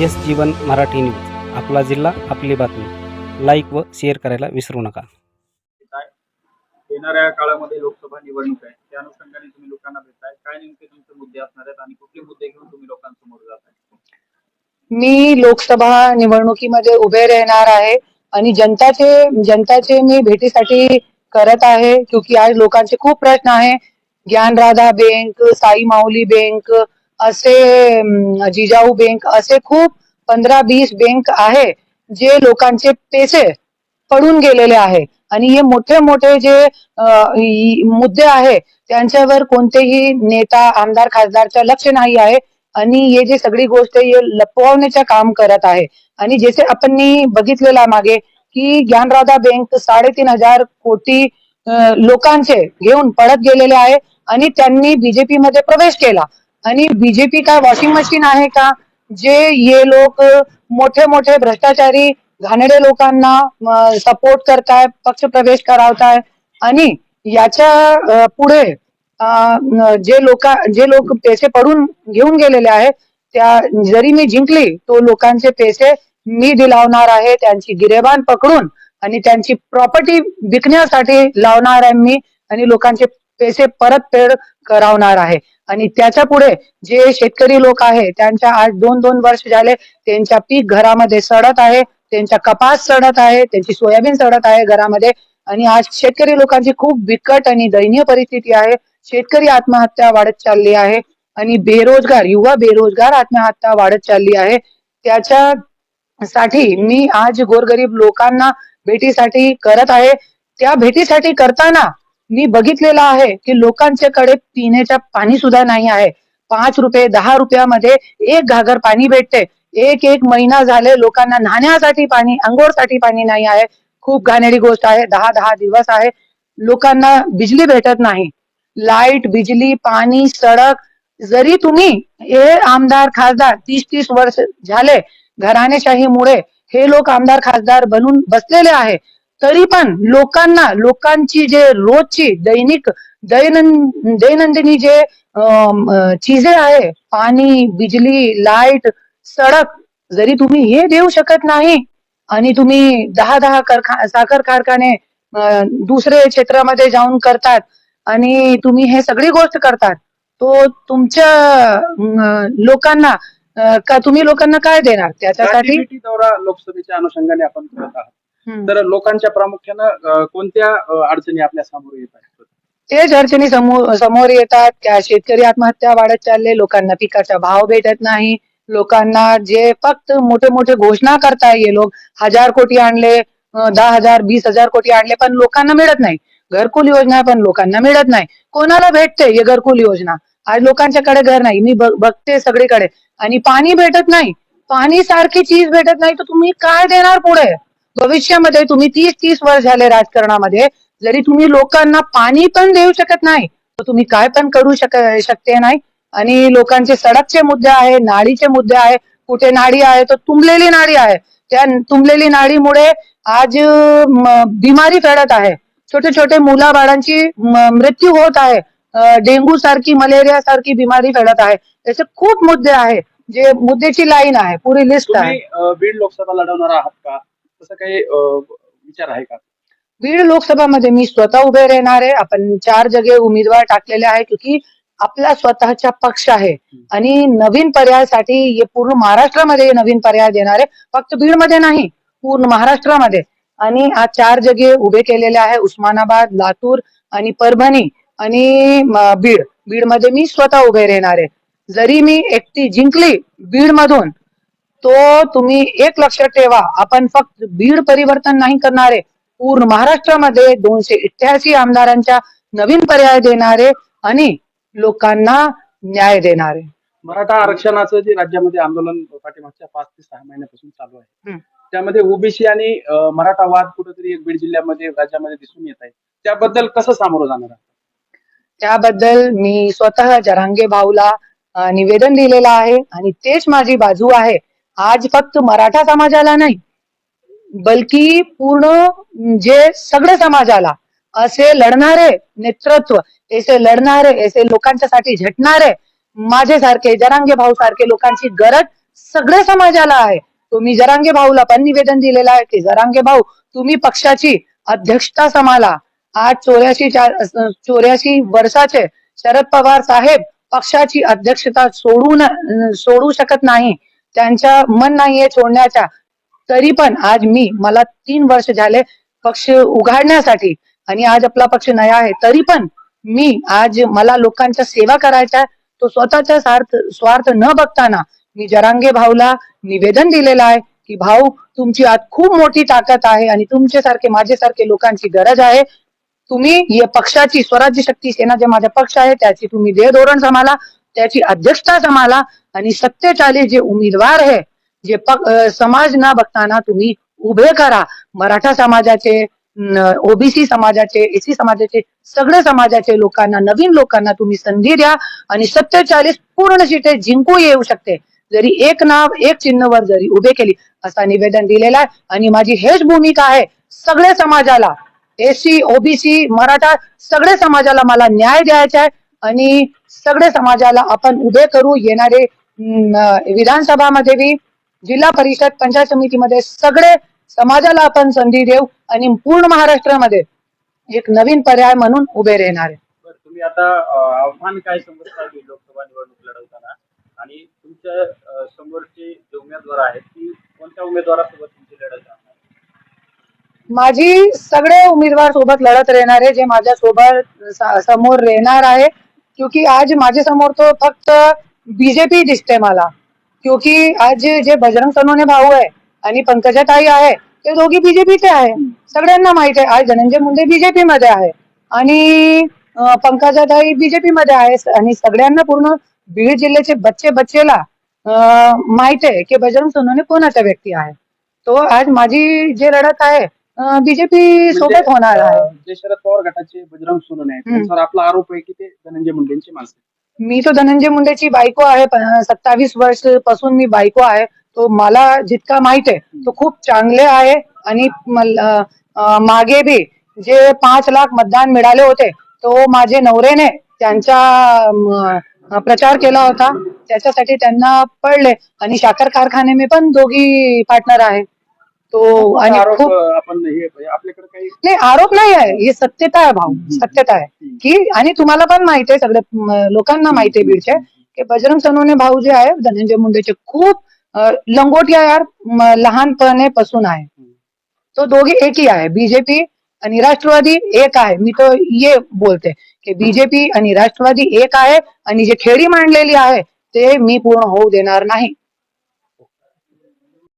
Yes जीवन Marathi news. आपला जिल्हा आपली बातमी. लाईक व शेअर करायला विसरू नका. काय? येणाऱ्या काळामध्ये लोकसभा निवडणूक आहे. त्या अनुषंगाने तुम्ही लोकांना भेटताय. काय नेमके तुमचे मुद्दे असणार आहेत आणि कुठले मुद्दे घेऊन तुम्ही लोकांसमोर जात आहे? मी लोकसभा निवडणुकीमध्ये उभे राहणार आहे आणि जनताचे जनताचे मी भेटीसाठी करत आहे क्योंकि आज लोकांचे खूप प्रश्न आहे. ज्ञानराधा बँक साई माऊली बँक असे जिजाऊ बँक असे खूप पंधरा वीस बँक आहे जे लोकांचे पैसे पडून गेलेले आहे. आणि हे मोठे मोठे जे मुद्दे आहे त्यांच्यावर कोणतेही नेता आमदार खासदारचं लक्ष नाही आहे. आणि हे जे सगळी गोष्ट हे लपवण्याचं काम करत आहे. आणि जसे आपण बघितलेला मागे की ज्ञानराधा बँक साडेतीन हजार कोटी लोकांचे घेऊन पळत गेलेले आहे. आणि त्यांनी बीजेपी मध्ये प्रवेश केला. आणि बीजेपी काय वॉशिंग मशीन आहे का? जे ये लोक मोठे मोठे भ्रष्टाचारी घाणेडे लोकांना सपोर्ट करताय पक्ष प्रवेश करावताय. आणि याच्यापुढे जे लोक जे लोक पैसे पडून घेऊन गेलेले आहे त्या जरी मी जिंकली तो लोकांचे पैसे मी दिलावणार आहे त्यांची गिरेबान पकडून आणि त्यांची प्रॉपर्टी विकण्यासाठी लावणार आहे मी आणि लोकांचे पैसे परत फेड करावणार आहे. आणि त्याच्या पुढे जे शेतकरी लोक आहे त्यांच्या आज दोन दोन वर्ष झाले त्यांच्या पीक घरामध्ये सडत आहे त्यांचा कपास सडत आहे त्यांची सोयाबीन सडत आहे घरामध्ये. आणि आज शेतकरी लोकांची खूप बिकट आणि दयनीय परिस्थिती आहे. शेतकरी आत्महत्या वाढत चालली आहे. आणि बेरोजगार युवा बेरोजगार आत्महत्या वाढत चालली आहे. त्याच्या साठी मी आज गोरगरीब लोकांना भेटीसाठी करत आहे. त्या भेटीसाठी करताना मी बघितलेलं आहे की लोकांच्याकडे पिण्याच्या पाणी सुद्धा नाही आहे. पाच रुपये दहा रुपयामध्ये एक घागर पाणी भेटते. एक एक महिना झाले लोकांना न्हाण्यासाठी पाणी अंघोळसाठी पाणी नाही आहे. खूप घाणेरी गोष्ट आहे. दहा दहा दिवस आहे. लोकांना बिजली भेटत नाही. लाइट बिजली पाणी सडक जरी तुम्ही हे आमदार खासदार तीस तीस वर्ष झाले घराणेशाहीमुळे हे लोक आमदार खासदार बनून बसलेले आहे. तरी पण लोकांना लोकांची जे रोजची दैनिक दैनंद दैनंदिनी जे चीजे आहे पाणी बिजली लाइट सडक जरी तुम्ही हे देऊ शकत नाही आणि तुम्ही दहा दहा कारखा साखर कारखाने दुसरे क्षेत्रामध्ये जाऊन करतात आणि तुम्ही हे सगळी गोष्ट करतात तो तुमच्या लोकांना का तुम्ही लोकांना काय देणार? त्याच्यासाठी दौरा लोकसभेच्या अनुषंगाने आपण करत आहात. तर लोकांच्या प्रामुख्यानं कोणत्या अडचणी आपल्यासमोर येत आहेत? तेच अडचणी समोर समोर येतात. त्या शेतकरी आत्महत्या वाढत चालले लोकांना पिकाचा भाव भेटत नाही. लोकांना जे फक्त मोठे मोठे घोषणा करताय हे लोक हजार कोटी आणले दहा हजार वीस हजार कोटी आणले पण लोकांना मिळत नाही. घरकुल योजना पण लोकांना मिळत नाही. कोणाला भेटते हे घरकुल योजना? आज लोकांच्याकडे घर नाही. मी बघ- बघते सगळीकडे. आणि पाणी भेटत नाही. पाणी सारखी चीज भेटत नाही तर तुम्ही काय देणार पुढे? भविष्यामध्ये तुम्ही तीस तीस वर्ष झाले राजकारणामध्ये जरी तुम्ही लोकांना पाणी पण देऊ शकत नाही तर तुम्ही काय पण करू शक शकते नाही. आणि लोकांचे सडकचे मुद्दे आहे नाळीचे मुद्दे आहे कुठे नाडी आहे तर तुंबलेली नाडी आहे. त्या तुंबलेली नाडीमुळे आज बिमारी फेडत आहे. छोटे छोटे मुलाबाळांची मृत्यू होत आहे. डेंग्यू सारखी मलेरिया सारखी बिमारी फेडत आहे. त्याचे खूप मुद्दे आहे जे मुद्द्याची लाईन आहे पुरी लिस्ट आहे. बीड लोकसभा लढवणार आहात का? तसं काही विचार आहे का? बीड लोकसभामध्ये मी स्वतः उभे राहणार आहे. आपण चार जगे उमेदवार टाकलेले आहे क्योंकि आपला स्वतःचा पक्ष आहे. आणि नवीन पर्यायासाठी हे पूर्ण महाराष्ट्रामध्ये नवीन पर्याय देणार आहे फक्त बीडमध्ये नाही पूर्ण महाराष्ट्रामध्ये. आणि आज चार जगे उभे केलेले आहे उस्मानाबाद लातूर आणि परभणी आणि बीड. बीडमध्ये मी स्वतः उभे राहणार आहे. जरी मी एकटी जिंकली बीड मधून तो तुम्ही एक लक्षात ठेवा आपण फक्त बीड परिवर्तन नाही करणारे पूर्ण महाराष्ट्रामध्ये दोनशे अठ्याऐंशी आमदारांच्या नवीन पर्याय देणारे आणि लोकांना न्याय देणारे. मराठा आरक्षणाचं जे राज्यामध्ये आंदोलन पाठीमागच्या पाच ते सहा महिन्यापासून चालू आहे. त्यामध्ये ओबीसी आणि मराठा वाद कुठेतरी एक बीड जिल्ह्यामध्ये राज्यामध्ये दिसून येत आहे. त्याबद्दल कसं सामोरं जाणार त्याबद्दल मी स्वतः जरांगे भाऊला निवेदन दिलेलं आहे आणि तेच माझी बाजू आहे. आज फक्त मराठा समाजाला नाही बल्कि पूर्ण जे सगळे समाजाला असे लढणारे नेतृत्व असे लढणारे असे लोकांच्यासाठी झटणारे माझ्यासारखे जरांगे भाऊ सारखे लोकांची गरज सगळ्या समाजाला आहे. तुम्ही जरांगे भाऊला पण निवेदन दिलेलं आहे की जरांगे भाऊ तुम्ही पक्षाची अध्यक्षता समाला आज चौऱ्याऐंशी चौऱ्याऐंशी वर्षाचे शरद पवार साहेब पक्षाची अध्यक्षता सोडून सोडू शकत नाही. त्यांच्या मन नाहीये सोडण्याच्या तरी पण आज मी मला तीन वर्ष झाले पक्ष उघडण्यासाठी आणि आज आपला पक्ष नया आहे. तरी पण मी आज मला लोकांच्या सेवा करायचा तो स्वतःचा स्वार्थ स्वार्थ न बघताना मी जरांगे भाऊला निवेदन दिलेलं आहे की भाऊ तुमची आज खूप मोठी ताकद आहे आणि तुमच्यासारखे माझ्यासारखे लोकांची गरज आहे. तुम्ही या पक्षाची स्वराज्य शक्ती सेना जे माझा पक्ष आहे त्याची तुम्ही देह धोरण सांभाळा. त्याची अध्यक्षता सांभाळा आणि सत्तेचाळीस जे उमेदवार आहे जे पक- समाज न बघताना तुम्ही उभे करा. मराठा समाजाचे ओबीसी समाजाचे एसी समाजाचे सगळे समाजाचे लोकांना नवीन लोकांना तुम्ही संधी द्या आणि सत्तेचाळीस पूर्ण सीटे जिंकू येऊ शकते. जरी एक नाव एक चिन्हवर जरी उभे केली असा निवेदन दिलेला आहे. आणि माझी हेच भूमिका आहे सगळ्या समाजाला एसी ओबीसी मराठा सगळ्या समाजाला मला न्याय द्यायचा आहे. आणि सगळ्या समाजाला आपण उभे करू. येणारे विधानसभामध्ये बी जिल्हा परिषद पंचायत समितीमध्ये सगळे समाजाला आपण संधी देऊ आणि पूर्ण महाराष्ट्रामध्ये एक नवीन पर्याय म्हणून उभे राहणार. तुम्ही आता आव्हान काय समजता लोकसभा निवडणूक लढवताना? आणि तुमच्या समोरचे जे उमेदवार आहेत ती कोणत्या उमेदवारासोबत तुमची लढत माझी सगळे उमेदवार सोबत लढत राहणार आहे जे माझ्या सोबत समोर राहणार आहे क्योंकि आज माझ्यासमोर तो फक्त बीजेपी दिसते मला. क्योंकि आज जे बजरंग सोनवणे भाऊ आहे आणि पंकजाताई आहे ते दोघी बीजेपीचे आहे. सगळ्यांना माहीत आहे. आज धनंजय मुंडे बीजेपी मध्ये आहे. आणि पंकजा ताई बीजेपी मध्ये आहे. आणि सगळ्यांना पूर्ण बीड जिल्ह्याचे बच्चे बच्चेला माहीत आहे की बजरंग सोनवणे कोणाचा व्यक्ती आहे. तो आज माझी जे लढत आहे बीजेपी सोबत होणार आहे. म्हणजे, जे शरद पवार गटाचे बजरंग आहेत हम्म. त्यांच्यावर आपला आरोप आहे की ते धनंजय मुंडेंची माणसं आहेत. मी तो धनंजय मुंडेची बायको आहे सत्तावीस वर्षपासून मी बायको आहे. तो मला जितका माहीत आहे तो खूप चांगले आहे आणि मल- अं, अं, मागे बी जे पाच लाख मतदान मिळाले होते तो माझे नवरेने त्यांचा अं, प्रचार केला होता. त्याच्यासाठी त्यांना पडले. आणि साखर कारखाने में पण दोघी पार्टनर आहे. तो आणि खूप आपण हे आपल्याकडे काही नाही आरोप नाही आहे. ही सत्यता आहे भाऊ. सत्यता आहे. की आणि तुम्हाला पण माहिती आहे सगळ्या म, लोकांना माहिती आहे बीडचे की बजरंग सोनवणे भाऊ जे आहे धनंजय मुंडेचे खूप अ, लंगोटिया यार म, लहानपणापासून आहे. तो दोघे एकही आहे. बीजेपी आणि राष्ट्रवादी एक आहे. मी तो ये बोलते की बीजेपी आणि राष्ट्रवादी एक आहे आणि जे खेळी मांडलेली आहे ते मी पूर्ण होऊ देणार नाही.